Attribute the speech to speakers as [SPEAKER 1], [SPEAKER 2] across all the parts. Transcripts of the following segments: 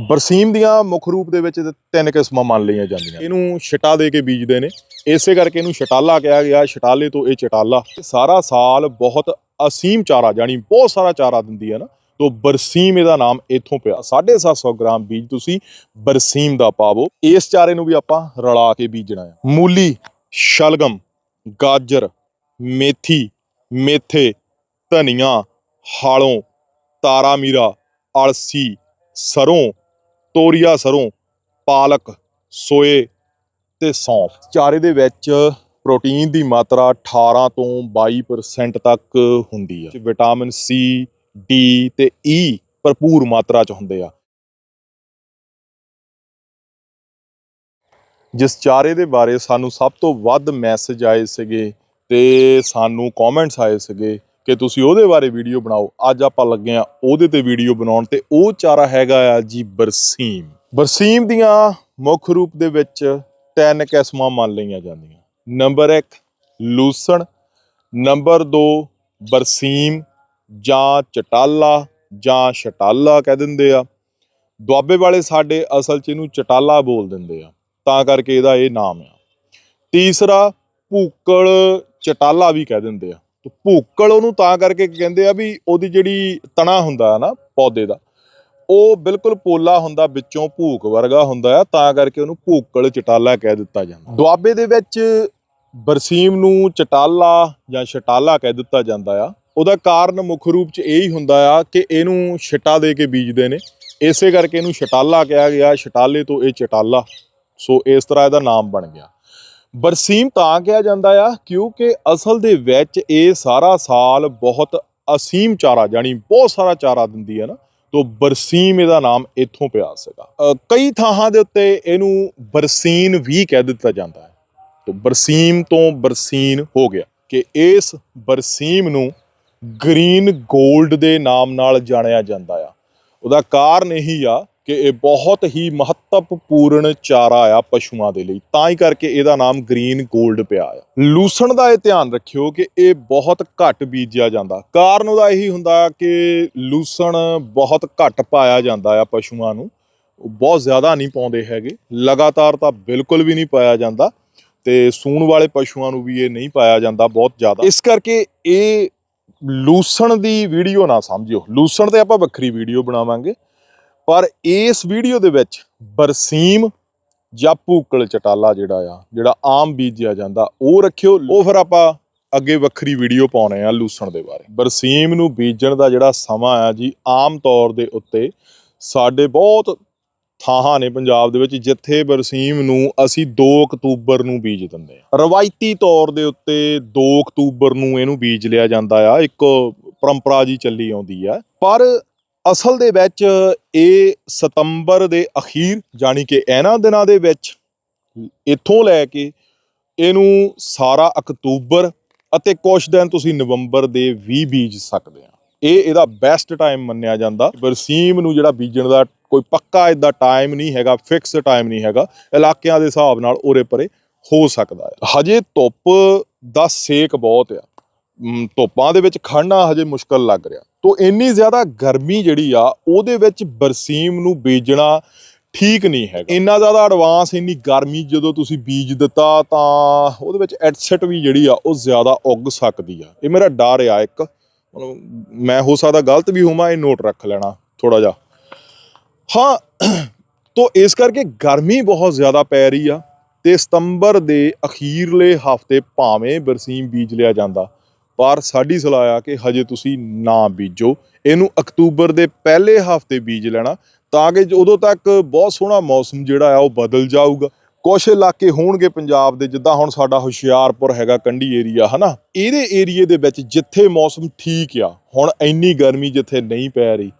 [SPEAKER 1] ਬਰਸੀਮ ਦੀਆਂ ਮੁੱਖ ਰੂਪ ਦੇ ਵਿੱਚ ਤਿੰਨ ਕਿਸਮਾਂ ਮੰਨ ਲਈਆਂ ਜਾਂਦੀਆਂ ਇਹਨੂੰ ਛਟਾ ਦੇ ਕੇ ਬੀਜਦੇ ਨੇ। ਇਸੇ ਕਰਕੇ ਇਹਨੂੰ ਛਟਾਲਾ ਕਿਹਾ ਗਿਆ। ਛਟਾਲੇ ਤੋਂ ਇਹ ਇਹ ਸਾਰਾ ਸਾਲ ਬਹੁਤ ਅਸੀਮ ਚਾਰਾ ਜਾਨੀ ਬਹੁਤ ਸਾਰਾ ਚਾਰਾ ਦਿੰਦੀ ਹੈ ਨਾ। ਤੋਂ ਬਰਸੀਮ ਇਹਦਾ ਨਾਮ ਇੱਥੋਂ ਪਿਆ। 750 ਗ੍ਰਾਮ ਬੀਜ ਤੁਸੀਂ ਬਰਸੀਮ ਦਾ ਪਾਵੋ। ਇਸ ਚਾਰੇ ਨੂੰ ਵੀ ਆਪਾਂ ਰਲਾ ਕੇ ਬੀਜਣਾ ਹੈ। ਮੂਲੀ ਸ਼ਲਗਮ ਗਾਜਰ ਮੇਥੀ ਮੇਥੇ ਧਨੀਆ ਹਾਲੋਂ ਤਾਰਾ ਮੀਰਾ ਅਲਸੀ ਸਰੋਂ ਤੋਰੀਆ ਸਰੋਂ, ਪਾਲਕ, ਸੋਏ ਤੇ ਸੌਂਫ। ਚਾਰੇ ਦੇ ਵਿੱਚ ਪ੍ਰੋਟੀਨ ਦੀ ਮਾਤਰਾ 18 ਤੋਂ 22% ਤੱਕ ਹੁੰਦੀ ਆ। ਵਿਟਾਮਿਨ ਸੀ ਡੀ ਤੇ ਈ ਭਰਪੂਰ ਮਾਤਰਾ ਚ ਹੁੰਦੇ ਆ। ਜਿਸ ਚਾਰੇ ਦੇ ਬਾਰੇ ਸਾਨੂੰ ਸਭ ਤੋਂ ਵੱਧ ਮੈਸੇਜ ਆਏ ਸੀਗੇ ਤੇ ਸਾਨੂੰ ਕਮੈਂਟਸ ਆਏ ਸੀਗੇ ਕਿ ਤੁਸੀਂ ਉਹਦੇ ਬਾਰੇ ਵੀਡੀਓ ਬਣਾਓ। ਅੱਜ ਆਪਾਂ ਲੱਗੇ ਆ ਉਹਦੇ ਤੇ ਵੀਡੀਓ ਬਣਾਉਣ ਤੇ ਉਹ ਚਾਰਾ ਹੈਗਾ ਆ ਜੀ ਬਰਸੀਮ। ਬਰਸੀਮ ਦੀਆਂ ਮੁੱਖ ਰੂਪ ਦੇ ਵਿੱਚ ਤਿੰਨ ਕਿਸਮਾਂ ਮੰਨ ਲਈਆਂ ਜਾਂਦੀਆਂ। ਨੰਬਰ 1 ਲੂਸਣ। ਨੰਬਰ 2 ਬਰਸੀਮ ਜਾਂ ਚਟਾਲਾ ਜਾਂ ਛਟਾਲਾ ਕਹਿ ਦਿੰਦੇ ਆ। ਦੁਆਬੇ ਵਾਲੇ ਸਾਡੇ ਅਸਲ 'ਚ ਇਹਨੂੰ ਚਟਾਲਾ ਬੋਲ ਦਿੰਦੇ ਆ। ਤਾਂ ਕਰਕੇ ਇਹਦਾ ਇਹ ਨਾਮ ਆ। ਤੀਸਰਾ, ਭੂਕਲ ਚਟਾਲਾ ਵੀ ਕਹਿ ਦਿੰਦੇ ਆ। ਭੂਕਲ ਉਹਨੂੰ ਤਾਂ ਕਰਕੇ ਕਹਿੰਦੇ ਆ ਵੀ ਉਹਦੀ ਜਿਹੜੀ ਤਣਾ ਹੁੰਦਾ ਹੈ ਨਾ ਪੌਦੇ ਦਾ, ਉਹ ਬਿਲਕੁਲ ਪੋਲਾ ਹੁੰਦਾ, ਵਿੱਚੋਂ ਭੂਕ ਵਰਗਾ ਹੁੰਦਾ ਆ, ਤਾਂ ਕਰਕੇ ਉਹਨੂੰ ਭੂਕਲ ਚਟਾਲਾ ਕਹਿ ਦਿੱਤਾ ਜਾਂਦਾ। ਦੁਆਬੇ ਦੇ ਵਿੱਚ ਬਰਸੀਮ ਨੂੰ ਚਟਾਲਾ ਜਾਂ ਛਟਾਲਾ ਕਹਿ ਦਿੱਤਾ ਜਾਂਦਾ ਆ। ਉਹਦਾ ਕਾਰਨ ਮੁੱਖ ਰੂਪ 'ਚ ਇਹ ਹੀ ਹੁੰਦਾ ਆ ਕਿ ਇਹਨੂੰ ਛਟਾ ਦੇ ਕੇ ਬੀਜਦੇ ਨੇ। ਇਸੇ ਕਰਕੇ ਇਹਨੂੰ ਛਟਾਲਾ ਕਿਹਾ ਗਿਆ, ਛਟਾਲੇ ਤੋਂ ਇਹ ਚਟਾਲਾ। ਸੋ ਇਸ ਤਰ੍ਹਾਂ ਇਹਦਾ ਨਾਮ ਬਣ ਗਿਆ। ਬਰਸੀਮ ਤਾਂ ਕਿਹਾ ਜਾਂਦਾ ਆ, ਕਿਉਂਕਿ ਅਸਲ ਦੇ ਵਿੱਚ ਇਹ ਸਾਰਾ ਸਾਲ ਬਹੁਤ ਅਸੀਮ ਚਾਰਾ ਜਾਨੀ ਬਹੁਤ ਸਾਰਾ ਚਾਰਾ ਦਿੰਦੀ ਹੈ ਨਾ, ਤੋਂ ਬਰਸੀਮ ਇਹਦਾ ਨਾਮ ਇੱਥੋਂ ਪਿਆ ਸੀਗਾ। ਕਈ ਥਾਵਾਂ ਦੇ ਉੱਤੇ ਇਹਨੂੰ ਬਰਸੀਨ ਵੀ ਕਹਿ ਦਿੱਤਾ ਜਾਂਦਾ ਹੈ। ਤੋਂ ਬਰਸੀਮ ਤੋਂ ਬਰਸੀਨ ਹੋ ਗਿਆ ਕਿ ਇਸ ਬਰਸੀਮ ਨੂੰ ਗ੍ਰੀਨ 골ਡ ਦੇ ਨਾਮ ਨਾਲ ਜਾਣਿਆ ਜਾਂਦਾ ਆ। ਉਹਦਾ ਕਾਰਨ ਇਹੀ ਆ ਕਿ ਇਹ ਬਹੁਤ ਹੀ ਮਹੱਤਵਪੂਰਨ ਚਾਰਾ ਆ ਪਸ਼ੂਆਂ ਦੇ ਲਈ। ਤਾਂ ਹੀ ਕਰਕੇ ਇਹਦਾ ਨਾਮ ਗ੍ਰੀਨ 골ਡ ਪਿਆ ਆ। ਲੂਸਣ ਦਾ ਇਹ ਧਿਆਨ ਰੱਖਿਓ ਕਿ ਇਹ ਬਹੁਤ ਘੱਟ ਬੀਜਿਆ ਜਾਂਦਾ। ਕਾਰਨ ਉਹਦਾ ਇਹੀ ਹੁੰਦਾ ਕਿ ਲੂਸਣ ਬਹੁਤ ਘੱਟ ਪਾਇਆ ਜਾਂਦਾ ਆ ਪਸ਼ੂਆਂ ਨੂੰ। ਬਹੁਤ ਜ਼ਿਆਦਾ ਨਹੀਂ ਪਾਉਂਦੇ ਹੈਗੇ। ਲਗਾਤਾਰ ਤਾਂ ਬਿਲਕੁਲ ਵੀ ਨਹੀਂ ਪਾਇਆ ਜਾਂਦਾ ਤੇ ਸੂਣ ਵਾਲੇ ਪਸ਼ੂਆਂ ਨੂੰ ਵੀ ਇਹ ਨਹੀਂ ਪਾਇਆ ਜਾਂਦਾ ਬਹੁਤ ਜ਼ਿਆਦਾ। ਇਸ ਕਰਕੇ ਇਹ ਲੂਸਣ ਦੀ ਵੀਡੀਓ ਨਾ ਸਮਝਿਓ। ਲੂਸਣ ਤੇ ਆਪਾਂ ਵੱਖਰੀ ਵੀਡੀਓ ਬਣਾਵਾਂਗੇ। ਪਰ ਇਸ ਵੀਡੀਓ ਦੇ ਵਿੱਚ ਬਰਸੀਮ ਜਾਂ ਭੂਕਲ ਚਟਾਲਾ ਜਿਹੜਾ ਆ, ਜਿਹੜਾ ਆਮ ਬੀਜਿਆ ਜਾਂਦਾ, ਉਹ ਰੱਖਿਓ। ਉਹ ਫਿਰ ਆਪਾਂ ਅੱਗੇ ਵੱਖਰੀ ਵੀਡੀਓ ਪਾਉਣੇ ਆ ਲੂਸਣ ਦੇ ਬਾਰੇ। ਬਰਸੀਮ ਨੂੰ ਬੀਜਣ ਦਾ ਜਿਹੜਾ ਸਮਾਂ ਆ ਜੀ, ਆਮ ਤੌਰ ਦੇ ਉੱਤੇ ਸਾਡੇ ਬਹੁਤ ਥਾਵਾਂ ਨੇ ਪੰਜਾਬ ਦੇ ਵਿੱਚ, ਜਿੱਥੇ ਬਰਸੀਮ ਨੂੰ ਅਸੀਂ 2 ਅਕਤੂਬਰ ਨੂੰ ਬੀਜ ਦਿੰਦੇ ਆ। ਰਵਾਇਤੀ ਤੌਰ ਦੇ ਉੱਤੇ 2 ਅਕਤੂਬਰ ਨੂੰ ਇਹਨੂੰ ਬੀਜ ਲਿਆ ਜਾਂਦਾ ਆ। ਇੱਕ ਪਰੰਪਰਾ ਜੀ ਚੱਲੀ ਆਉਂਦੀ ਆ। ਪਰ ਅਸਲ ਦੇ ਵਿੱਚ ਇਹ ਸਤੰਬਰ ਦੇ ਅਖੀਰ ਜਾਨੀ ਕਿ ਇਹਨਾਂ ਦਿਨਾਂ ਦੇ ਵਿੱਚ ਇੱਥੋਂ ਲੈ ਕੇ ਇਹਨੂੰ ਸਾਰਾ ਅਕਤੂਬਰ ਅਤੇ ਕੁਝ ਦਿਨ ਤੁਸੀਂ ਨਵੰਬਰ ਦੇ ਵੀ ਬੀਜ ਸਕਦੇ ਆ। ਇਹ ਇਹਦਾ ਬੈਸਟ ਟਾਈਮ ਮੰਨਿਆ ਜਾਂਦਾ। ਬਰਸੀਮ ਨੂੰ ਜਿਹੜਾ ਬੀਜਣ ਦਾ ਕੋਈ ਪੱਕਾ ਇਦਾਂ ਟਾਈਮ ਨਹੀਂ ਹੈਗਾ ਫਿਕਸ ਟਾਈਮ ਨਹੀਂ ਹੈਗਾ, ਇਲਾਕਿਆਂ ਦੇ ਹਿਸਾਬ ਨਾਲ ਉਰੇ ਪਰੇ ਹੋ ਸਕਦਾ ਹੈ। ਹਜੇ ਧੁੱਪ ਦਾ ਸੇਕ ਬਹੁਤ ਆ। ਧੁੱਪਾਂ ਦੇ ਵਿੱਚ ਖੜਨਾ ਹਜੇ ਮੁਸ਼ਕਲ ਲੱਗ ਰਿਹਾ। ਤੋਂ ਇੰਨੀ ਜ਼ਿਆਦਾ ਗਰਮੀ ਜਿਹੜੀ ਆ, ਉਹਦੇ ਵਿੱਚ ਬਰਸੀਮ ਨੂੰ ਬੀਜਣਾ ਠੀਕ ਨਹੀਂ ਹੈਗਾ। ਇੰਨਾ ਜ਼ਿਆਦਾ ਐਡਵਾਂਸ ਇੰਨੀ ਗਰਮੀ ਜਦੋਂ ਤੁਸੀਂ ਬੀਜ ਦਿੱਤਾ, ਤਾਂ ਉਹਦੇ ਵਿੱਚ ਐਡਸੈਟ ਵੀ ਜਿਹੜੀ ਆ, ਉਹ ਜ਼ਿਆਦਾ ਉੱਗ ਸਕਦੀ ਆ। ਇਹ ਮੇਰਾ ਡਰ ਆ ਇੱਕ। ਹੁਣ ਮੈਂ ਹੋ ਸਕਦਾ ਗਲਤ ਵੀ ਹੋਵਾਂ, ਇਹ ਨੋਟ ਰੱਖ ਲੈਣਾ ਥੋੜਾ ਜਿਹਾ। ਹਾਂ, ਤੋਂ ਇਸ ਕਰਕੇ ਗਰਮੀ ਬਹੁਤ ਜ਼ਿਆਦਾ ਪੈ ਰਹੀ ਆ, ਤੇ ਸਤੰਬਰ ਦੇ ਅਖੀਰਲੇ ਹਫ਼ਤੇ ਭਾਵੇਂ ਬਰਸੀਮ ਬੀਜ ਲਿਆ ਜਾਂਦਾ। ਪਰ ਸਾਡੀ ਸਲਾਹ ਆ ਕਿ ਹਜੇ ਤੁਸੀਂ ਨਾ ਬੀਜੋ। ਇਹਨੂੰ ਅਕਤੂਬਰ ਦੇ ਪਹਿਲੇ ਹਫ਼ਤੇ ਬੀਜ ਲੈਣਾ, ਤਾਂ ਕਿ ਉਦੋਂ ਤੱਕ ਬਹੁਤ ਸੋਹਣਾ ਮੌਸਮ ਜਿਹੜਾ ਆ ਉਹ ਬਦਲ ਜਾਊਗਾ। ਕੁਝ ਇਲਾਕੇ ਹੋਣਗੇ ਪੰਜਾਬ ਦੇ, ਜਿੱਦਾਂ ਹੁਣ ਸਾਡਾ ਹੁਸ਼ਿਆਰਪੁਰ ਹੈਗਾ, ਕੰਢੀ ਏਰੀਆ, ਹਨਾ? ਇਹਦੇ ਏਰੀਏ ਦੇ ਵਿੱਚ ਜਿੱਥੇ ਮੌਸਮ ਠੀਕ ਆ, ਹੁਣ ਇੰਨੀ ਗਰਮੀ ਜਿੱਥੇ ਨਹੀਂ ਪੈ ਰਹੀ,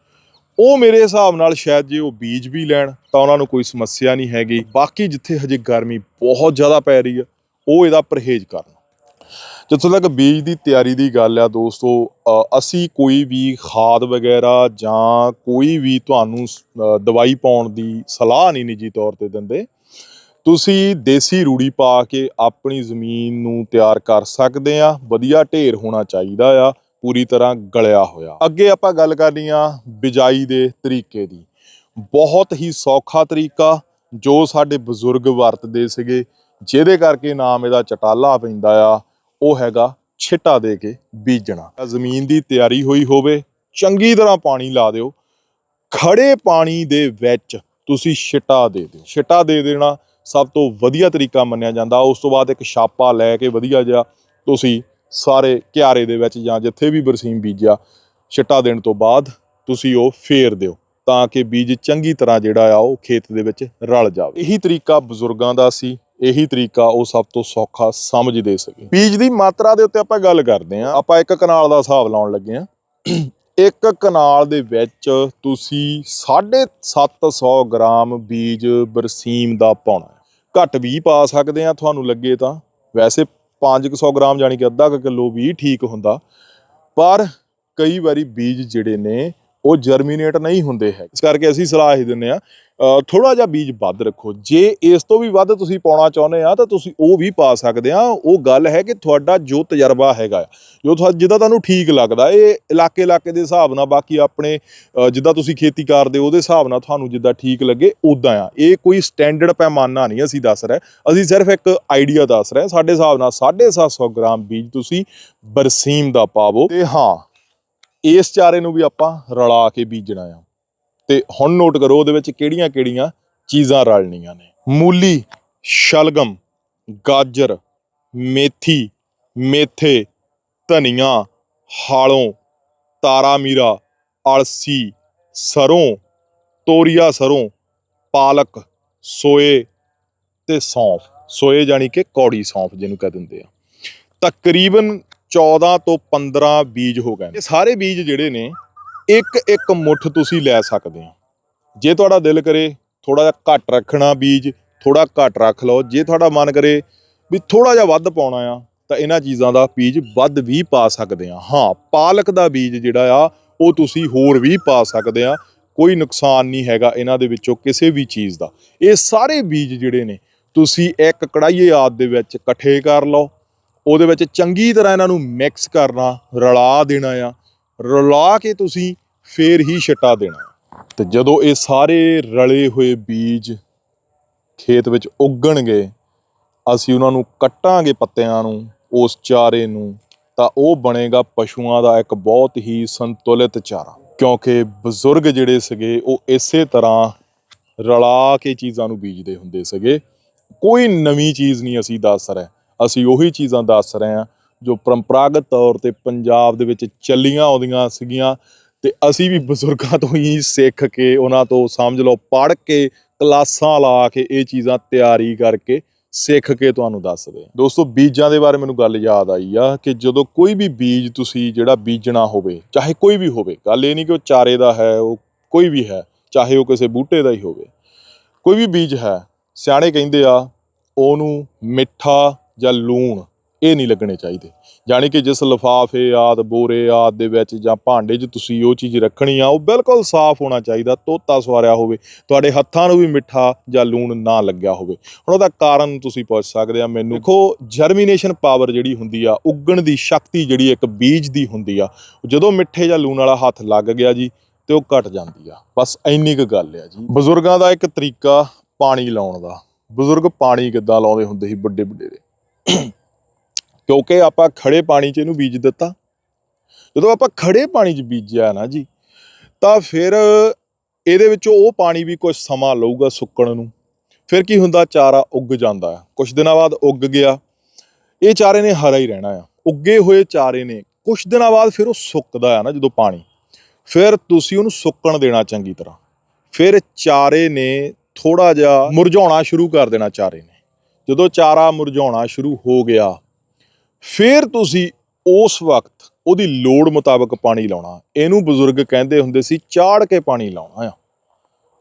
[SPEAKER 1] ਉਹ ਮੇਰੇ ਹਿਸਾਬ ਨਾਲ ਸ਼ਾਇਦ ਜੇ ਉਹ ਬੀਜ ਵੀ ਲੈਣ, ਤਾਂ ਉਹਨਾਂ ਨੂੰ ਕੋਈ ਸਮੱਸਿਆ ਨਹੀਂ ਹੈਗੀ। ਬਾਕੀ ਜਿੱਥੇ ਹਜੇ ਗਰਮੀ ਬਹੁਤ ਜ਼ਿਆਦਾ ਪੈ ਰਹੀ ਆ, ਉਹ ਇਹਦਾ ਪਰਹੇਜ਼ ਕਰਨ। ਜਿੱਥੋਂ ਤੱਕ ਬੀਜ ਦੀ ਤਿਆਰੀ ਦੀ ਗੱਲ ਆ ਦੋਸਤੋ ਅਸੀਂ ਕੋਈ ਵੀ ਖਾਦ ਵਗੈਰਾ ਜਾਂ ਕੋਈ ਵੀ ਤੁਹਾਨੂੰ ਦਵਾਈ ਪਾਉਣ ਦੀ ਸਲਾਹ ਨਹੀਂ ਨਿੱਜੀ ਤੌਰ ਤੇ ਦਿੰਦੇ। ਤੁਸੀਂ ਦੇਸੀ ਰੂੜੀ ਪਾ ਕੇ ਆਪਣੀ ਜ਼ਮੀਨ ਨੂੰ ਤਿਆਰ ਕਰ ਸਕਦੇ ਆ, ਵਧੀਆ ਢੇਰ ਹੋਣਾ ਚਾਹੀਦਾ ਆ, ਪੂਰੀ ਤਰ੍ਹਾਂ ਗਲਿਆ ਹੋਇਆ। ਅੱਗੇ ਆਪਾਂ ਗੱਲ ਕਰਨੀ ਆ ਬਿਜਾਈ ਦੇ ਤਰੀਕੇ ਦੀ। ਬਹੁਤ ਹੀ ਸੌਖਾ ਤਰੀਕਾ, ਜੋ ਸਾਡੇ ਬਜ਼ੁਰਗ ਵਰਤਦੇ ਸੀਗੇ, ਜਿਹਦੇ ਕਰਕੇ ਨਾਮ ਇਹਦਾ ਚਟਾਲਾ ਪੈਂਦਾ ਆ। ਉਹ ਹੈਗਾ ਛਿੱਟਾ ਦੇ ਕੇ ਬੀਜਣਾ। ਜ਼ਮੀਨ ਦੀ ਤਿਆਰੀ ਹੋਈ ਹੋਵੇ, ਚੰਗੀ ਤਰ੍ਹਾਂ ਪਾਣੀ ਲਾ ਦਿਓ। ਖੜੇ ਪਾਣੀ ਦੇ ਵਿੱਚ ਤੁਸੀਂ ਛਿੱਟਾ ਦੇ ਦਿਓ। ਛਿੱਟਾ ਦੇ ਦੇਣਾ ਸਭ ਤੋਂ ਵਧੀਆ ਤਰੀਕਾ ਮੰਨਿਆ ਜਾਂਦਾ। ਉਸ ਤੋਂ ਬਾਅਦ ਇੱਕ ਛਾਪਾ ਲੈ ਕੇ ਵਧੀਆ ਜਿਹਾ ਤੁਸੀਂ ਸਾਰੇ ਕਿਆਰੇ ਦੇ ਵਿੱਚ ਜਾਂ ਜਿੱਥੇ ਵੀ ਬਰਸੀਮ ਬੀਜਿਆ, ਛਿੱਟਾ ਦੇਣ ਤੋਂ ਬਾਅਦ ਤੁਸੀਂ ਉਹ ਫੇਰ ਦਿਓ ਤਾਂ ਕਿ ਬੀਜ ਚੰਗੀ ਤਰ੍ਹਾਂ ਜਿਹੜਾ ਆ ਉਹ ਖੇਤ ਦੇ ਵਿੱਚ ਰਲ ਜਾਵੇ। ਇਹੀ ਤਰੀਕਾ ਬਜ਼ੁਰਗਾਂ ਦਾ ਸੀ। ਇਹੀ ਤਰੀਕਾ ਉਹ ਸਭ ਤੋਂ ਸੌਖਾ ਸਮਝ ਦੇ ਸਕੇ। ਬੀਜ ਦੀ ਮਾਤਰਾ ਦੇ ਉੱਤੇ ਆਪਾਂ ਗੱਲ ਕਰਦੇ ਆਂ ਆਪਾਂ ਇੱਕ ਕਨਾਲ ਦਾ ਹਿਸਾਬ ਲਾਉਣ ਲੱਗੇ ਆਂ ਇੱਕ ਕਨਾਲ ਦੇ ਵਿੱਚ ਤੁਸੀਂ 750 ਗ੍ਰਾਮ ਬੀਜ ਬਰਸੀਮ ਦਾ ਪਾਉਣਾ ਘੱਟ ਵੀ ਪਾ ਸਕਦੇ ਆ ਤੁਹਾਨੂੰ ਲੱਗੇ ਤਾਂ। ਵੈਸੇ 500 ਗ੍ਰਾਮ ਜਾਨੀ ਕਿ ਅੱਧਾ ਕੁ ਕਿਲੋ ਵੀ ਠੀਕ ਹੁੰਦਾ। ਪਰ ਕਈ ਵਾਰੀ ਬੀਜ ਜਿਹੜੇ ਨੇ ਉਹ ਜਰਮੀਨੇਟ ਨਹੀਂ ਹੁੰਦੇ ਹੈ ਇਸ ਕਰਕੇ ਅਸੀਂ ਸਲਾਹ ਇਹ ਦਿੰਨੇ ਆ ਥੋੜਾ ਜਿਹਾ ਬੀਜ ਵੱਧ ਰੱਖੋ। ਜੇ ਇਸ ਤੋਂ ਵੀ ਵੱਧ ਤੁਸੀਂ ਪਾਉਣਾ ਚਾਹੁੰਦੇ ਆ, ਤਾਂ ਤੁਸੀਂ ਉਹ ਵੀ ਪਾ ਸਕਦੇ ਆ। ਉਹ ਗੱਲ ਹੈ ਕਿ ਤੁਹਾਡਾ ਜੋ ਤਜਰਬਾ ਹੈਗਾ ਜੋ ਤੁਹਾ, ਜਿੱਦਾਂ ਤੁਹਾਨੂੰ ਠੀਕ ਲੱਗਦਾ, ਇਹ ਇਲਾਕੇ ਇਲਾਕੇ ਦੇ ਹਿਸਾਬ ਨਾਲ, ਬਾਕੀ ਆਪਣੇ ਜਿੱਦਾਂ ਤੁਸੀਂ ਖੇਤੀ ਕਰਦੇ ਹੋ ਉਹਦੇ ਹਿਸਾਬ ਨਾਲ ਤੁਹਾਨੂੰ ਜਿੱਦਾਂ ਠੀਕ ਲੱਗੇ ਉਦਾਂ ਆ। ਇਹ ਕੋਈ ਸਟੈਂਡਰਡ ਪੈਮਾਨਾ ਨਹੀਂ ਅਸੀਂ ਦੱਸ ਰਹੇ। ਅਸੀਂ ਸਿਰਫ ਇੱਕ ਆਈਡੀਆ ਦੱਸ ਰਹੇ। ਸਾਡੇ ਹਿਸਾਬ ਨਾਲ 750 ਗ੍ਰਾਮ ਬੀਜ ਤੁਸੀਂ ਬਰਸੀਮ ਦਾ ਪਾਵੋ। ਤੇ ਹਾਂ ਇਸ ਚਾਰੇ ਨੂੰ ਵੀ ਆਪਾਂ ਰਲਾ ਕੇ ਬੀਜਣਾ ਆ। ਤੇ ਹੁਣ ਨੋਟ ਕਰੋ ਉਹਦੇ ਵਿੱਚ ਕਿਹੜੀਆਂ-ਕਿਹੜੀਆਂ ਚੀਜ਼ਾਂ ਰਲਣੀਆਂ ਨੇ। ਮੂਲੀ, ਸ਼ਲਗਮ, ਗਾਜਰ, ਮੇਥੀ, ਮੇਥੇ, ਧਨੀਆ, ਹਾਲੋਂ ਤਾਰਾ ਮੀਰਾ ਅਲਸੀ, ਸਰੋਂ, ਤੋਰੀਆ ਸਰੋਂ, ਪਾਲਕ, ਸੋਏ ਤੇ ਸੌਂਫ। ਸੋਏ ਜਾਨੀ ਕਿ ਕੌੜੀ ਸੌਂਫ ਜਿਹਨੂੰ ਕਹਿ ਦਿੰਦੇ ਆ। ਤਕਰੀਬਨ 14 ਤੋਂ 15 ਬੀਜ ਹੋ ਗਏ ਇਹ ਸਾਰੇ ਬੀਜ ਜਿਹੜੇ ਨੇ ਇੱਕ ਇੱਕ ਮੁੱਠ ਤੁਸੀਂ ਲੈ ਸਕਦੇ ਆ ਜੇ ਤੁਹਾਡਾ ਦਿਲ ਕਰੇ ਥੋੜਾ ਜਿਹਾ ਘੱਟ ਰੱਖਣਾ ਬੀਜ ਥੋੜਾ ਘੱਟ ਰੱਖ ਲਓ। ਜੇ ਤੁਹਾਡਾ ਮਨ ਕਰੇ ਵੀ ਥੋੜਾ ਜਿਹਾ ਵੱਧ ਪਾਉਣਾ ਆ, ਤਾਂ ਇਹਨਾਂ ਚੀਜ਼ਾਂ ਦਾ ਬੀਜ ਵੱਧ ਵੀ ਪਾ ਸਕਦੇ ਆ। ਹਾਂ, ਪਾਲਕ ਦਾ ਬੀਜ ਜਿਹੜਾ ਆ, ਉਹ ਤੁਸੀਂ ਹੋਰ ਵੀ ਪਾ ਸਕਦੇ ਆ। ਕੋਈ ਨੁਕਸਾਨ ਨਹੀਂ ਹੈਗਾ ਇਹਨਾਂ ਦੇ ਵਿੱਚੋਂ ਕਿਸੇ ਵੀ ਚੀਜ਼ ਦਾ। ਇਹ ਸਾਰੇ ਬੀਜ ਜਿਹੜੇ ਨੇ, ਤੁਸੀਂ ਇੱਕ ਕੜਾਈਏ ਆਦ ਦੇ ਵਿੱਚ ਇਕੱਠੇ ਕਰ ਲਓ। ਉਹਦੇ ਵਿੱਚ ਚੰਗੀ ਤਰ੍ਹਾਂ ਇਹਨਾਂ ਨੂੰ ਮਿਕਸ ਕਰਨਾ, ਰਲਾ ਦੇਣਾ ਆ, ਰਲਾ ਕੇ ਤੁਸੀਂ ਫੇਰ ਹੀ ਛਟਾ ਦੇਣਾ ਤੇ ਜਦੋਂ ਇਹ ਸਾਰੇ ਰਲੇ ਹੋਏ ਬੀਜ ਖੇਤ ਵਿੱਚ ਉੱਗਣਗੇ, ਅਸੀਂ ਉਹਨਾਂ ਨੂੰ ਕੱਟਾਂਗੇ ਪੱਤਿਆਂ ਨੂੰ, ਉਸ ਚਾਰੇ ਨੂੰ, ਤਾਂ ਉਹ ਬਣੇਗਾ ਪਸ਼ੂਆਂ ਦਾ ਇੱਕ ਬਹੁਤ ਹੀ ਸੰਤੁਲਿਤ ਚਾਰਾ। ਕਿਉਂਕਿ ਬਜ਼ੁਰਗ ਜਿਹੜੇ ਸੀਗੇ, ਉਹ ਇਸੇ ਤਰ੍ਹਾਂ ਰਲਾ ਕੇ ਚੀਜ਼ਾਂ ਨੂੰ ਬੀਜਦੇ ਹੁੰਦੇ ਸੀਗੇ। ਕੋਈ ਨਵੀਂ ਚੀਜ਼ ਨਹੀਂ ਅਸੀਂ ਦੱਸ ਰਹੇ। ਅਸੀਂ ਉਹੀ ਚੀਜ਼ਾਂ ਦੱਸ ਰਹੇ ਹਾਂ ਜੋ ਪਰੰਪਰਾਗਤ ਤੌਰ ਤੇ ਪੰਜਾਬ ਦੇ ਵਿੱਚ ਚੱਲੀਆਂ ਆਉਂਦੀਆਂ ਸੀਗੀਆਂ ਤੇ ਅਸੀਂ ਵੀ ਬਜ਼ੁਰਗਾਂ ਤੋਂ ਹੀ ਸਿੱਖ ਕੇ ਉਹਨਾਂ ਤੋਂ ਸਮਝ ਲਓ, ਪੜ੍ਹ ਕੇ, ਕਲਾਸਾਂ ਲਾ ਕੇ ਇਹ ਚੀਜ਼ਾਂ ਤਿਆਰੀ ਕਰਕੇ ਸਿੱਖ ਕੇ ਤੁਹਾਨੂੰ ਦੱਸਦੇ ਹਾਂ। ਦੋਸਤੋ, ਬੀਜਾਂ ਦੇ ਬਾਰੇ ਮੈਨੂੰ ਗੱਲ ਯਾਦ ਆਈ ਆ ਕਿ ਜਦੋਂ ਕੋਈ ਵੀ ਬੀਜ ਤੁਸੀਂ ਜਿਹੜਾ ਬੀਜਣਾ ਹੋਵੇ, ਚਾਹੇ ਕੋਈ ਵੀ ਹੋਵੇ, ਗੱਲ ਇਹ ਨਹੀਂ ਕਿ ਉਹ ਚਾਰੇ ਦਾ ਹੈ, ਉਹ ਕੋਈ ਵੀ ਹੈ, ਚਾਹੇ ਉਹ ਕਿਸੇ ਬੂਟੇ ਦਾ ਹੀ ਹੋਵੇ, ਕੋਈ ਵੀ ਬੀਜ ਹੈ, ਸਿਆਣੇ ਕਹਿੰਦੇ ਆ, ਉਹਨੂੰ ਮਿੱਠਾ ਜਾਂ ਲੂਣ, ਇਹ ਨਹੀਂ ਲੱਗਣੇ ਚਾਹੀਦੇ। ਯਾਨੀ ਕਿ ਜਿਸ ਲਿਫਾਫੇ, ਆਦ, ਬੋਰੇ ਆਦ ਦੇ ਵਿੱਚ ਜਾਂ ਭਾਂਡੇ 'ਚ ਤੁਸੀਂ ਉਹ ਚੀਜ਼ ਰੱਖਣੀ ਆ, ਉਹ ਬਿਲਕੁਲ ਸਾਫ਼ ਹੋਣਾ ਚਾਹੀਦਾ, ਤੋਤਾ ਸਵਾਰਿਆ ਹੋਵੇ, ਤੁਹਾਡੇ ਹੱਥਾਂ ਨੂੰ ਵੀ ਮਿੱਠਾ ਜਾਂ ਲੂਣ ਨਾ ਲੱਗਿਆ ਹੋਵੇ। ਹੁਣ ਉਹਦਾ ਕਾਰਨ ਤੁਸੀਂ ਪੁੱਛ ਸਕਦੇ ਆ ਮੈਨੂੰ। ਦੇਖੋ ਜਰਮੀਨੇਸ਼ਨ ਪਾਵਰ ਜਿਹੜੀ ਹੁੰਦੀ ਆ, ਉੱਗਣ ਦੀ ਸ਼ਕਤੀ ਜਿਹੜੀ ਇੱਕ ਬੀਜ ਦੀ ਹੁੰਦੀ ਆ, ਜਦੋਂ ਮਿੱਠੇ ਜਾਂ ਲੂਣ ਵਾਲਾ ਹੱਥ ਲੱਗ ਗਿਆ ਜੀ, ਤੇ ਉਹ ਘਟ ਜਾਂਦੀ ਆ। ਬਸ ਇੰਨੀ ਕੁ ਗੱਲ ਆ ਜੀ। ਬਜ਼ੁਰਗਾਂ ਦਾ ਇੱਕ ਤਰੀਕਾ ਪਾਣੀ ਲਾਉਣ ਦਾ। ਬਜ਼ੁਰਗ ਪਾਣੀ ਕਿੱਦਾਂ ਲਾਉਂਦੇ ਹੁੰਦੇ ਸੀ ਵੱਡੇ ਵੱਡੇ ਦੇ। ਕਿਉਂਕਿ ਆਪਾਂ ਖੜੇ ਪਾਣੀ 'ਚ ਇਹਨੂੰ ਬੀਜ ਦਿੱਤਾ। ਜਦੋਂ ਆਪਾਂ ਖੜੇ ਪਾਣੀ 'ਚ ਬੀਜਿਆ ਨਾ ਜੀ, ਤਾਂ ਫਿਰ ਇਹਦੇ ਵਿੱਚੋਂ ਉਹ ਪਾਣੀ ਵੀ ਕੁਝ ਸਮਾਂ ਲਊਗਾ ਸੁੱਕਣ ਨੂੰ। ਫਿਰ ਕੀ ਹੁੰਦਾ, ਚਾਰਾ ਉੱਗ ਜਾਂਦਾ ਆ। ਕੁਝ ਦਿਨਾਂ ਬਾਅਦ ਉੱਗ ਗਿਆ। ਇਹ ਚਾਰੇ ਨੇ ਹਰਾ ਹੀ ਰਹਿਣਾ ਆ। ਉੱਗੇ ਹੋਏ ਚਾਰੇ ਨੇ ਕੁਝ ਦਿਨਾਂ ਬਾਅਦ ਫਿਰ ਉਹ ਸੁੱਕਦਾ ਆ ਨਾ ਜਦੋਂ ਪਾਣੀ। ਫਿਰ ਤੁਸੀਂ ਉਹਨੂੰ ਸੁੱਕਣ ਦੇਣਾ ਚੰਗੀ ਤਰ੍ਹਾਂ। ਫਿਰ ਚਾਰੇ ਨੇ ਥੋੜਾ ਜਿਹਾ ਮੁਰਝਾਉਣਾ ਸ਼ੁਰੂ ਕਰ ਦੇਣਾ ਚਾਰੇ ਨੇ। ਜਦੋਂ ਚਾਰਾ ਮੁਰਝਾਉਣਾ ਸ਼ੁਰੂ ਹੋ ਗਿਆ, ਫਿਰ ਤੁਸੀਂ ਉਸ ਵਕਤ ਉਹਦੀ ਲੋੜ ਮੁਤਾਬਕ ਪਾਣੀ ਲਾਉਣਾ। ਇਹਨੂੰ ਬਜ਼ੁਰਗ ਕਹਿੰਦੇ ਹੁੰਦੇ ਸੀ, ਚਾੜ ਕੇ ਪਾਣੀ ਲਾਉਣਾ ਆ।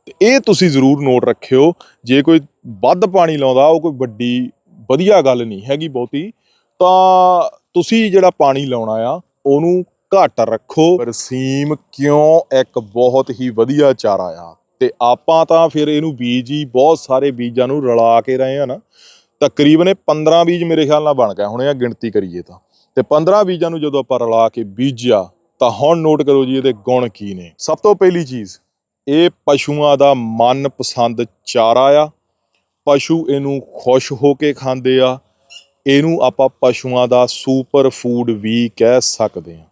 [SPEAKER 1] ਤੇ ਇਹ ਤੁਸੀਂ ਜ਼ਰੂਰ ਨੋਟ ਰੱਖਿਓ, ਜੇ ਕੋਈ ਵੱਧ ਪਾਣੀ ਲਾਉਂਦਾ, ਉਹ ਕੋਈ ਵੱਡੀ, ਵਧੀਆ ਗੱਲ ਨਹੀਂ ਹੈਗੀ ਬਹੁਤੀ, ਤਾਂ ਤੁਸੀਂ ਜਿਹੜਾ ਪਾਣੀ ਲਾਉਣਾ ਆ, ਉਹਨੂੰ ਘੱਟ ਰੱਖੋ। ਬਰਸੀਮ ਕਿਉਂ ਇੱਕ ਬਹੁਤ ਹੀ ਵਧੀਆ ਚਾਰਾ ਆ। ਤੇ ਆਪਾਂ ਤਾਂ ਫਿਰ ਇਹਨੂੰ ਬੀਜ ਹੀ ਬਹੁਤ ਸਾਰੇ ਬੀਜਾਂ ਨੂੰ ਰਲਾ ਕੇ ਰਹੇ ਆ ਨਾ, ਤਕਰੀਬਨ ਇਹ 15 ਬੀਜ ਮੇਰੇ ਖਿਆਲ ਨਾਲ ਬਣ ਗਿਆ ਹੁਣ ਆ ਗਿਣਤੀ ਕਰੀਏ ਤਾਂ। ਤੇ 15 ਬੀਜਾਂ ਨੂੰ ਜਦੋਂ ਆਪਾਂ ਰਲਾ ਕੇ ਬੀਜਿਆ, ਤਾਂ ਹੁਣ ਨੋਟ ਕਰੋ ਜੀ ਇਹਦੇ ਗੁਣ ਕੀ ਨੇ। ਸਭ ਤੋਂ ਪਹਿਲੀ ਚੀਜ਼, ਇਹ ਪਸ਼ੂਆਂ ਦਾ ਮਨ ਪਸੰਦ ਚਾਰਾ ਆ। ਪਸ਼ੂ ਇਹਨੂੰ ਖੁਸ਼ ਹੋ ਕੇ ਖਾਂਦੇ ਆ। ਇਹਨੂੰ ਆਪਾਂ ਪਸ਼ੂਆਂ ਦਾ ਸੁਪਰ ਫੂਡ ਵੀ ਕਹਿ ਸਕਦੇ ਹਾਂ।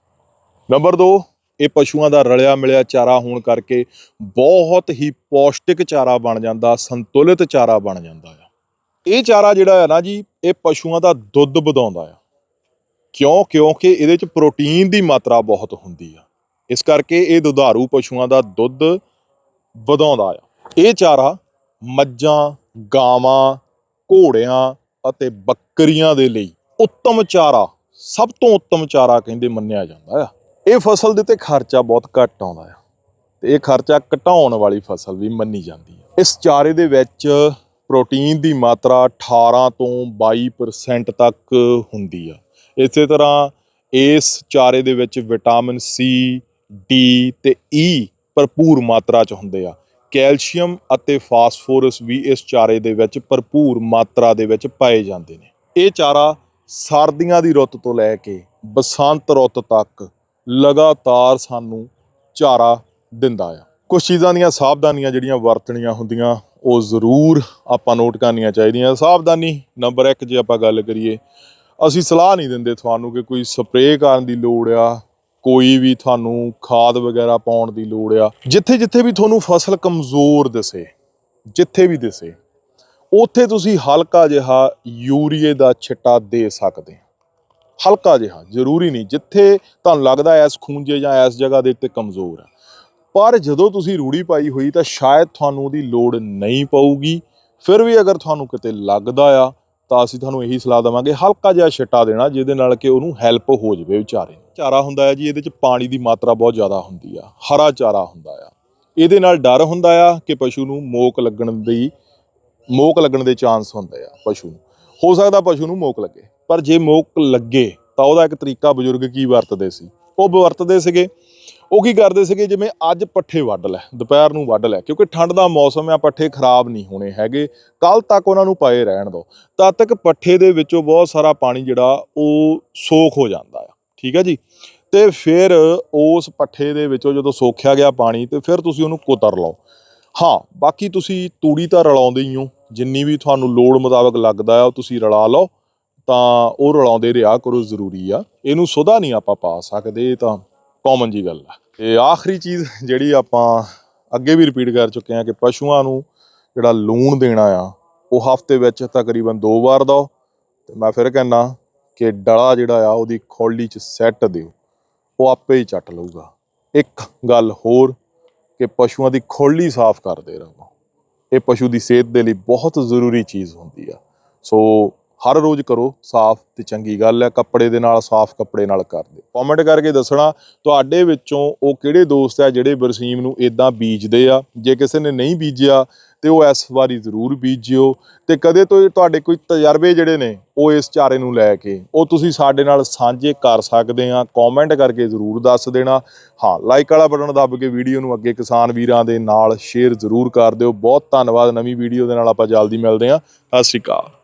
[SPEAKER 1] ਨੰਬਰ 2 ਇਹ ਪਸ਼ੂਆਂ ਦਾ ਰਲਿਆ ਮਿਲਿਆ ਚਾਰਾ ਹੋਣ ਕਰਕੇ ਬਹੁਤ ਹੀ ਪੌਸ਼ਟਿਕ ਚਾਰਾ ਬਣ ਜਾਂਦਾ, ਸੰਤੁਲਿਤ ਚਾਰਾ ਬਣ ਜਾਂਦਾ ਆ। ਇਹ ਚਾਰਾ ਜਿਹੜਾ ਹੈ ਨਾ ਜੀ, ਇਹ ਪਸ਼ੂਆਂ ਦਾ ਦੁੱਧ ਵਧਾਉਂਦਾ ਆ। ਕਿਉਂ? ਕਿਉਂਕਿ ਇਹਦੇ ਚ ਪ੍ਰੋਟੀਨ ਦੀ ਮਾਤਰਾ ਬਹੁਤ ਹੁੰਦੀ ਆ। ਇਸ ਕਰਕੇ ਇਹ ਦੁਧਾਰੂ ਪਸ਼ੂਆਂ ਦਾ ਦੁੱਧ ਵਧਾਉਂਦਾ ਆ। ਇਹ ਚਾਰਾ ਮੱਝਾਂ, ਗਾਵਾਂ, ਘੋੜਿਆਂ ਅਤੇ ਬੱਕਰੀਆਂ ਦੇ ਲਈ ਉੱਤਮ ਚਾਰਾ, ਸਭ ਤੋਂ ਉੱਤਮ ਚਾਰਾ ਕਹਿੰਦੇ ਮੰਨਿਆ ਜਾਂਦਾ ਆ। ਇਹ ਫਸਲ ਦੇ ਉੱਤੇ ਖਰਚਾ ਬਹੁਤ ਘੱਟ ਆਉਂਦਾ ਆ ਤੇ ਇਹ ਖਰਚਾ ਘਟਾਉਣ ਵਾਲੀ ਫਸਲ ਵੀ ਮੰਨੀ ਜਾਂਦੀ ਹੈ ਇਸ ਚਾਰੇ ਦੇ ਵਿੱਚ ਪ੍ਰੋਟੀਨ ਦੀ ਮਾਤਰਾ 18 ਤੋਂ 22% ਤੱਕ ਹੁੰਦੀ ਆ। ਇਸੇ ਤਰ੍ਹਾਂ ਇਸ ਚਾਰੇ ਦੇ ਵਿੱਚ ਵਿਟਾਮਿਨ ਸੀ ਡੀ ਤੇ ਈ ਭਰਪੂਰ ਮਾਤਰਾ ਚ ਹੁੰਦੇ ਆ। ਕੈਲਸ਼ੀਅਮ ਅਤੇ ਫਾਸਫੋਰਸ ਵੀ ਇਸ ਚਾਰੇ ਦੇ ਵਿੱਚ ਭਰਪੂਰ ਮਾਤਰਾ ਦੇ ਵਿੱਚ ਪਾਏ ਜਾਂਦੇ ਨੇ। ਇਹ ਚਾਰਾ ਸਰਦੀਆਂ ਦੀ ਰੁੱਤ ਤੋਂ ਲੈ ਕੇ ਬਸੰਤ ਰੁੱਤ ਤੱਕ ਲਗਾਤਾਰ ਸਾਨੂੰ ਚਾਰਾ ਦਿੰਦਾ ਆ। ਕੁਝ ਚੀਜ਼ਾਂ ਦੀਆਂ ਸਾਵਧਾਨੀਆਂ ਜਿਹੜੀਆਂ ਵਰਤਣੀਆਂ ਹੁੰਦੀਆਂ, ਉਹ ਜ਼ਰੂਰ ਆਪਾਂ ਨੋਟ ਕਰਨੀਆਂ ਚਾਹੀਦੀਆਂ। ਸਾਵਧਾਨੀ ਨੰਬਰ 1 ਜੇ ਆਪਾਂ ਗੱਲ ਕਰੀਏ, ਅਸੀਂ ਸਲਾਹ ਨਹੀਂ ਦਿੰਦੇ ਤੁਹਾਨੂੰ ਕਿ ਕੋਈ ਸਪਰੇਅ ਕਰਨ ਦੀ ਲੋੜ ਆ, ਕੋਈ ਵੀ ਤੁਹਾਨੂੰ ਖਾਦ ਵਗੈਰਾ ਪਾਉਣ ਦੀ ਲੋੜ ਆ। ਜਿੱਥੇ ਜਿੱਥੇ ਵੀ ਤੁਹਾਨੂੰ ਫਸਲ ਕਮਜ਼ੋਰ ਦਿਸੇ, ਜਿੱਥੇ ਵੀ ਦਿਸੇ, ਉੱਥੇ ਤੁਸੀਂ ਹਲਕਾ ਜਿਹਾ ਯੂਰੀਏ ਦਾ ਛਿੱਟਾ ਦੇ ਸਕਦੇ ਹਲਕਾ ਜਿਹਾ, ਜ਼ਰੂਰੀ ਨਹੀਂ, ਜਿੱਥੇ ਤੁਹਾਨੂੰ ਲੱਗਦਾ ਐਸ ਖੂੰਜੇ ਜਾਂ ਐਸ ਜਗ੍ਹਾ ਦੇ ਉੱਤੇ ਕਮਜ਼ੋਰ ਆ ਪਰ ਜਦੋਂ ਤੁਸੀਂ ਰੂੜੀ ਪਾਈ ਹੋਈ, ਤਾਂ ਸ਼ਾਇਦ ਤੁਹਾਨੂੰ ਉਹਦੀ ਲੋੜ ਨਹੀਂ ਪਊਗੀ। ਫਿਰ ਵੀ ਅਗਰ ਤੁਹਾਨੂੰ ਕਿਤੇ ਲੱਗਦਾ ਆ, ਤਾਂ ਅਸੀਂ ਤੁਹਾਨੂੰ ਇਹੀ ਸਲਾਹ ਦੇਵਾਂਗੇ, ਹਲਕਾ ਜਿਹਾ ਛਿੱਟਾ ਦੇਣਾ, ਜਿਹਦੇ ਨਾਲ ਕਿ ਉਹਨੂੰ ਹੈਲਪ ਹੋ ਜਾਵੇ ਵਿਚਾਰੇ ਨੂੰ। ਚਾਰਾ ਹੁੰਦਾ ਹੈ ਜੀ, ਇਹਦੇ ਚ ਪਾਣੀ ਦੀ ਮਾਤਰਾ ਬਹੁਤ ਜ਼ਿਆਦਾ ਹੁੰਦੀ ਆ, ਹਰਾ ਚਾਰਾ ਹੁੰਦਾ ਆ। ਇਹਦੇ ਨਾਲ ਡਰ ਹੁੰਦਾ ਆ ਕਿ ਪਸ਼ੂ ਨੂੰ ਮੋਕ ਲੱਗਣ ਦੀ, ਮੋਕ ਲੱਗਣ ਦੇ ਚਾਂਸ ਹੁੰਦੇ ਆ ਪਸ਼ੂ ਨੂੰ। ਹੋ ਸਕਦਾ ਪਸ਼ੂ ਨੂੰ ਮੋਕ ਲੱਗੇ। ਪਰ ਜੇ ਮੋਕ ਲੱਗੇ, ਤਾਂ ਉਹਦਾ ਇੱਕ ਤਰੀਕਾ ਬਜ਼ੁਰਗ ਕੀ ਵਰਤਦੇ ਸੀ? ਉਹ ਵਰਤਦੇ ਸੀਗੇ, ਉਹ ਕੀ ਕਰਦੇ ਸੀਗੇ? ਜਿਵੇਂ ਅੱਜ ਪੱਠੇ ਵੱਢ ਲੈ, ਦੁਪਹਿਰ ਨੂੰ ਵੱਢ ਲੈ, ਕਿਉਂਕਿ ਠੰਡ ਦਾ ਮੌਸਮ ਆ, ਪੱਠੇ ਖਰਾਬ ਨਹੀਂ ਹੋਣੇ ਹੈਗੇ। ਕੱਲ ਤੱਕ ਉਹਨਾਂ ਨੂੰ ਪਾਏ ਰਹਿਣ ਦਿਓ ਤਦ ਤੱਕ ਪੱਠੇ ਦੇ ਵਿੱਚੋਂ ਬਹੁਤ ਸਾਰਾ ਪਾਣੀ ਜਿਹੜਾ, ਉਹ ਸੋਖ ਹੋ ਜਾਂਦਾ ਆ। ਠੀਕ ਹੈ ਜੀ? ਤੇ ਫਿਰ ਉਸ ਪੱਠੇ ਦੇ ਵਿੱਚੋਂ ਜਦੋਂ ਸੋਖਿਆ ਗਿਆ ਪਾਣੀ, ਤੇ ਫਿਰ ਤੁਸੀਂ ਉਹਨੂੰ ਕੁਤਰ ਲਓ। ਹਾਂ, ਬਾਕੀ ਤੁਸੀਂ ਤੂੜੀ ਤਾਂ ਰਲਾਉਂਦੇ ਹੀ ਹੋ। ਜਿੰਨੀ ਵੀ ਤੁਹਾਨੂੰ ਲੋੜ ਮੁਤਾਬਕ ਲੱਗਦਾ ਆ, ਉਹ ਤੁਸੀਂ ਰਲਾ ਲਓ, ਤਾਂ ਉਹ ਰਲਾਉਂਦੇ ਰਿਹਾ ਕਰੋ, ਜ਼ਰੂਰੀ ਆ। ਇਹਨੂੰ ਸੁਧਾ ਨਹੀਂ ਆਪਾਂ ਪਾ ਸਕਦੇ, ਇਹ ਤਾਂ ਕਾਮਨ ਜੀ ਗੱਲ ਆ। ਤੇ ਆਖਰੀ ਚੀਜ਼ ਜਿਹੜੀ ਆਪਾਂ ਅੱਗੇ ਵੀ ਰਿਪੀਟ ਕਰ ਚੁੱਕੇ ਆ ਕਿ ਪਸ਼ੂਆਂ ਨੂੰ ਜਿਹੜਾ ਲੂਣ ਦੇਣਾ ਆ, ਉਹ ਹਫ਼ਤੇ ਵਿੱਚ ਤਕਰੀਬਨ ਦੋ ਵਾਰ ਦਿਓ। ਤੇ ਮੈਂ ਫਿਰ ਕਹਿੰਦਾ ਕਿ ਡਲਾ ਜਿਹੜਾ ਆ, ਉਹਦੀ ਖੋਲੀ 'ਚ ਸੈੱਟ ਦਿਓ। ਉਹ ਆਪੇ ਹੀ ਚੱਟ ਲਊਗਾ। ਇੱਕ ਗੱਲ ਹੋਰ, ਕਿ ਪਸ਼ੂਆਂ ਦੀ ਖੋਲੀ ਸਾਫ਼ ਕਰਦੇ ਰਹੋ। ਇਹ ਪਸ਼ੂ ਦੀ ਸਿਹਤ ਦੇ ਲਈ ਬਹੁਤ ਜ਼ਰੂਰੀ ਚੀਜ਼ ਹੁੰਦੀ ਆ। ਸੋ ਹਰ ਰੋਜ਼ ਕਰੋ, ਸਾਫ਼ ਤੇ ਚੰਗੀ ਗੱਲ ਹੈ ਕੱਪੜੇ ਦੇ ਨਾਲ, ਸਾਫ਼ ਕੱਪੜੇ ਨਾਲ ਕਰਦੇ ਦਿਓ। ਕਮੈਂਟ ਕਰਕੇ ਦੱਸਣਾ, ਤੁਹਾਡੇ ਵਿੱਚੋਂ ਉਹ ਕਿਹੜੇ ਦੋਸਤ ਆ ਜਿਹੜੇ ਬਰਸੀਮ ਨੂੰ ਇਦਾਂ ਬੀਜਦੇ ਆ? ਜੇ ਕਿਸੇ ਨੇ ਨਹੀਂ ਬੀਜਿਆ ਤੇ ਉਹ ਇਸ ਵਾਰੀ ਜ਼ਰੂਰ ਬੀਜਿਓ ਤੇ ਕਦੇ ਤੋਂ ਤੁਹਾਡੇ ਕੋਈ ਤਜਰਬੇ ਜਿਹੜੇ ਨੇ ਉਹ ਇਸ ਚਾਰੇ ਨੂੰ ਲੈ ਕੇ ਉਹ ਤੁਸੀਂ ਸਾਡੇ ਨਾਲ ਸਾਂਝੇ ਕਰ ਸਕਦੇ ਆ ਕਮੈਂਟ ਕਰਕੇ ਜ਼ਰੂਰ ਦੱਸ ਦੇਣਾ। ਹਾਂ ਲਾਈਕ ਵਾਲਾ ਬਟਨ ਦੱਬ ਕੇ ਵੀਡੀਓ ਨੂੰ ਅੱਗੇ ਕਿਸਾਨ ਵੀਰਾਂ ਦੇ ਨਾਲ ਸ਼ੇਅਰ ਜ਼ਰੂਰ ਕਰ ਦਿਓ। ਬਹੁਤ ਧੰਨਵਾਦ, ਨਵੀਂ ਵੀਡੀਓ ਦੇ ਨਾਲ ਆਪਾਂ ਜਲਦੀ ਮਿਲਦੇ ਆ ਸਤਿ ਸ਼੍ਰੀ ਅਕਾਲ।